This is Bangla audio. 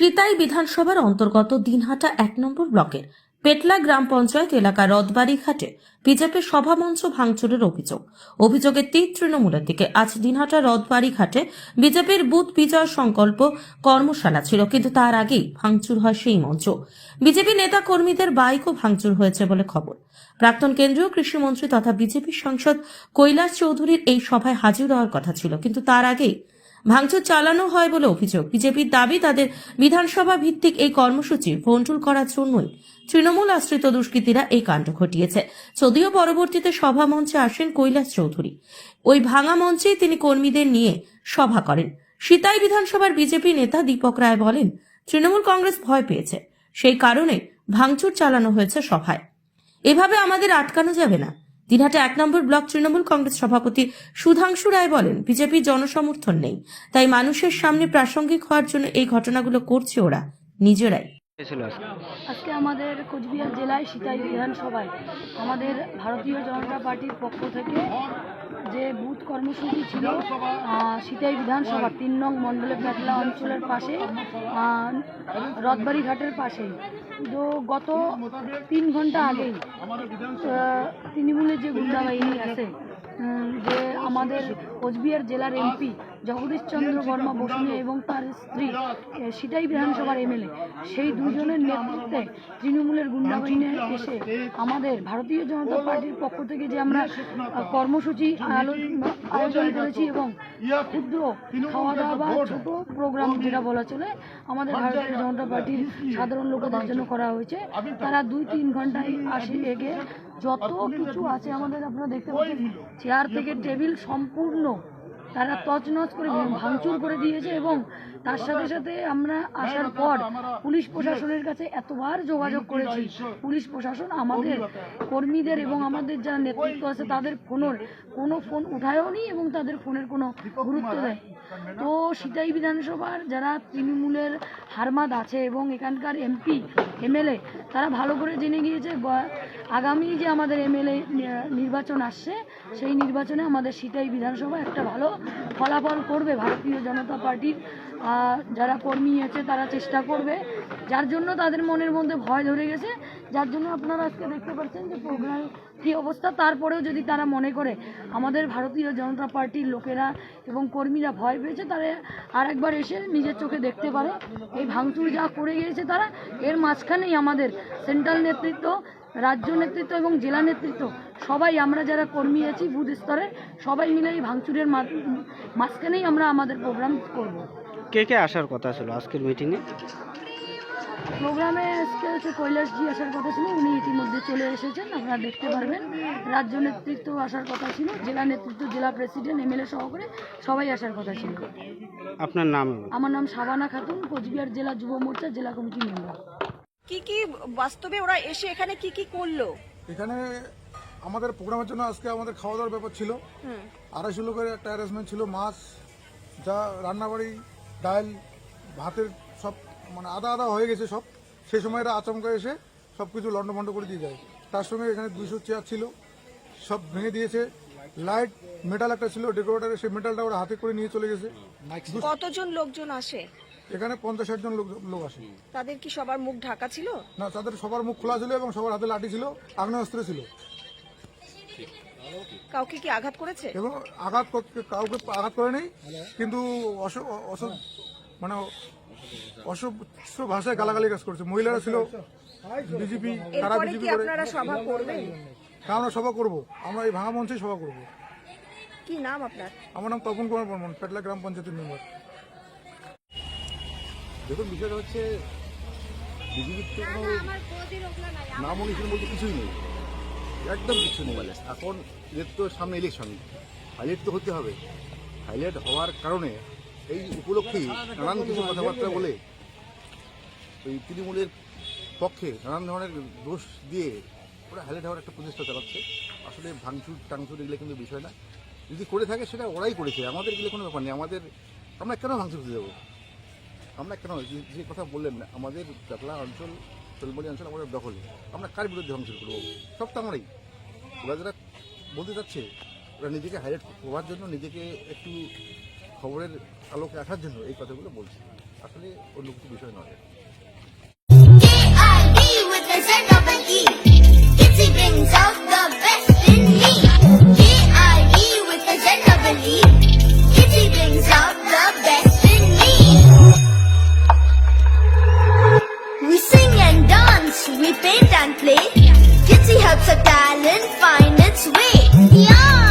সিতাই বিধানসভার অন্তর্গত দিনহাটা এক নম্বর ব্লকের পেটলা গ্রাম পঞ্চায়েত এলাকা রদবাড়ি ঘাটে বিজেপির সভামঞ্চ ভাঙচুরের অভিযোগ। অভিযোগের তীর তৃণমূলের দিকে আজ দিনহাটা রদবাড়ি ঘাটে বিজেপির বুথ বিজয় সংকল্প কর্মশালা ছিল, কিন্তু তার আগেই ভাঙচুর হয় সেই মঞ্চ। বিজেপি নেতা কর্মীদের বাইকও ভাঙচুর হয়েছে বলে খবর। প্রাক্তন কেন্দ্রীয় কৃষিমন্ত্রী তথা বিজেপি সাংসদ কৈলাস চৌধুরীর এই সভায় হাজির হওয়ার কথা ছিল, কিন্তু তার আগেই ভাঙচুর চালানো হয় বলে অভিযোগ। বিজেপির দাবি, তাদের বিধানসভা ভিত্তিক এই কর্মসূচি ভণ্ডুল করার জন্যই। তৃণমূল আশ্রিত দুষ্কৃতীরা এই কাণ্ড ঘটিয়েছে। যদিও পরবর্তীতে সভা মঞ্চে আসেন কৈলাস চৌধুরী। ওই ভাঙা মঞ্চেই তিনি কর্মীদের নিয়ে সভা করেন। সিতাই বিধানসভার বিজেপি নেতা দীপক রায় বলেন, তৃণমূল কংগ্রেস ভয় পেয়েছে। সেই কারণে ভাঙচুর চালানো হয়েছে সভায়। এভাবে আমাদের আটকানো যাবে না। দিনহাটা এক নম্বর ব্লক তৃণমূল কংগ্রেস সভাপতি সুধাংশু রায় বলেন বিজেপির জনসমর্থন নেই তাই মানুষের সামনে প্রাসঙ্গিক হওয়ার জন্য এই ঘটনাগুলো করছে ওরা নিজেরাই। আজকে। আজকে আমাদের কোচবিহার জেলায় সীতাই বিধানসভায় আমাদের ভারতীয় জনতা পার্টির পক্ষ থেকে যে বুথ কর্মসূচি ছিল সিতাই বিধানসভা তিন নং মণ্ডলে ফেটলা অঞ্চলের পাশে রথবাড়ি ঘাটের পাশে। তো গত তিন ঘণ্টা আগেই তৃণমূলের যে গুন্ডা বাহিনী আছে যে আমাদের কোচবিহার জেলার এমপি জগদীশ চন্দ্র বর্মা বসুনিয়া এবং তার স্ত্রী সিটাই বিধানসভার এমএলএ। সেই দুজনের নেতৃত্বে তৃণমূলের গুন্ডা বাহিনী এসে আমাদের ভারতীয় জনতা পার্টির পক্ষ থেকে যে আমরা কর্মসূচি আয়োজন করেছি এবং ক্ষুদ্র খাওয়া দাওয়া বা ছোট প্রোগ্রাম যেটা বলা চলে, আমাদের ভারতীয় জনতা পার্টির সাধারণ লোকেদের জন্য করা হয়েছে। তারা দুই তিন ঘন্টায় আসি এগে যত কিছু আছে আমাদের আপনারা দেখতে পাচ্ছেন, চেয়ার থেকে টেবিল সম্পূর্ণ তারা তছনছ করে ভাঙচুর করে দিয়েছে এবং তার সাথে সাথে আমরা আসার পর পুলিশ প্রশাসনের কাছে এতবার যোগাযোগ করেছি। পুলিশ প্রশাসন আমাদের কর্মীদের এবং আমাদের যারা নেতৃত্ব আছে তাদের ফোনের কোনো ফোন উঠায়ও নি এবং তাদের ফোনের কোনো গুরুত্ব দেয় তো সিতাই বিধানসভার যারা তৃণমূলের হারমাদ আছে এবং এখানকার এমপি, এমএলএ, তারা ভালো করে জেনে গিয়েছে আগামী যে আমাদের এমএলএ নির্বাচন আসছে, সেই নির্বাচনে আমাদের সিতাই বিধানসভা একটা ভালো ফলাফল করবে ভারতীয় জনতা পার্টির। যারা কর্মী আছে, তারা চেষ্টা করবে। যার জন্য তাদের মনের মধ্যে ভয় ধরে গেছে। যার জন্য আপনারা আজকে দেখতে পাচ্ছেন যে প্রোগ্রাম কী অবস্থা। তারপরেও যদি তারা মনে করে আমাদের ভারতীয় জনতা পার্টির লোকেরা এবং কর্মীরা ভয় পেয়েছে, তারা আর একবার এসে নিজের চোখে দেখতে পারে। এই ভাঙচুর যা করে গিয়েছে তারা, এর মাঝখানেই আমাদের সেন্ট্রাল নেতৃত্ব, রাজ্য নেতৃত্ব এবং জেলা নেতৃত্ব, সবাই আমরা যারা কর্মী আছি বুথ স্তরে, সবাই মিলে এই ভাঙচুরের মাঝখানেই আমরা আমাদের প্রোগ্রাম করব। কে কে আসার কথা ছিল আজকের মিটিংয়ে প্রোগ্রামে আজকে হচ্ছে কৈলাসজি আসার কথা ছিল উনি ইতিমধ্যে চলে এসেছেন আপনারা দেখতে পারবেন। রাজ্য নেতৃত্ব আসার কথা ছিল জেলা নেতৃত্ব জেলা প্রেসিডেন্ট এমএলএ সহকারে সবাই আসার কথা ছিল। আপনার নাম আমার নাম শাবানা খাতুন কোচবিহার জেলা যুব মোর্চা জেলা কমিটি মেম্বার। কি কি বাস্তবে ওরা এসে এখানে কি কি করল? এখানে আমাদের প্রোগ্রামের জন্য আজকে আমাদের খাওয়া দাওয়ার ব্যাপার ছিল। আড়াইশো লোকের একটা অ্যারেঞ্জমেন্ট ছিল মাছ যা রান্নাবাড়ি ডাল ভাতের মানে আদা আদা হয়ে গেছে সব। সেই সময় এরা আচমকা এসে সব কিছু লন্ডভন্ড করে দিয়ে যায়। তার সঙ্গে এখানে দুইশো চেয়ার ছিল সব ভেঙে দিয়েছে। লাইট মেটাল একটা ছিল ডেকোরেটারে সেই মেটালটা ওরা হাতে করে নিয়ে চলে গেছে। কতজন লোকজন আসে? এখানে পঞ্চাশ ষাট জন লোক আসে। তাদের কি সবার মুখ ঢাকা ছিল? না তাদের সবার মুখ খোলা ছিল এবং সবার হাতে লাঠি ছিল আগ্নেয়াস্ত্র ছিল। কাউকে কি আঘাত করেছে? এবং আঘাত করতে- কাউকে আঘাত করে নেই কিন্তু অস- অস- মানে অসভ্য ভাষায় গালাগালি কাজ করছে। মহিলারা ছিল বিজেপি তারা বিজেপি করে। আপনারা সভা তা আমরা সভা করব। আমরা এই ভাঙা মঞ্চে সভা করব। কি নাম আপনার? আমার নাম তপন কুমার বর্মন পেটলা গ্রাম পঞ্চায়েতের মেম্বার। দেখুন বিষয়টা হচ্ছে বিজেপির তো কোনো নাম অনুষ্ঠিত বলতে কিছুই নেই। একদম কিছু নেই। মানে এখন এর তো সামনে ইলেকশন হাইলাইট তো হতে হবে। হাইলাইট হওয়ার কারণে এই উপলক্ষে নানান কিছু কথাবার্তা বলে ওই তৃণমূলের পক্ষে নানান ধরনের দোষ দিয়ে ওরা হাইলাইট হওয়ার একটা প্রচেষ্টা চালাচ্ছে। আসলে ভাঙচুর, টাংচুর এগুলো কিন্তু বিষয় না। যদি করে থাকে সেটা ওরাই করেছে। আমাদের এগুলো কোনো ব্যাপার নেই। আমাদের, আমরা কেন ভাঙচুর দিতে যাব? আমরা কেন? যে- কথা বললেন না আমাদের চাকলা অঞ্চল চলমলি অঞ্চল আমাদের দখলে। আমরা কার বিরুদ্ধে ধ্বংস করব? সব তো আমরাই। ওরা যারা বলতে চাচ্ছে, ওরা নিজেকে হাইলাইট হওয়ার জন্য নিজেকে একটু খবরের আলোকে আসার জন্য এই কথাগুলো বলছে আসলে অন্য কিছু বিষয় নয় K-I-D with a Z double E. Kitsy brings out the best in me. K-I-D with a Z double E. Kitsy brings out the best in me. We sing and dance, we paint and play. Kitsy helps our talent find its way. Yeah.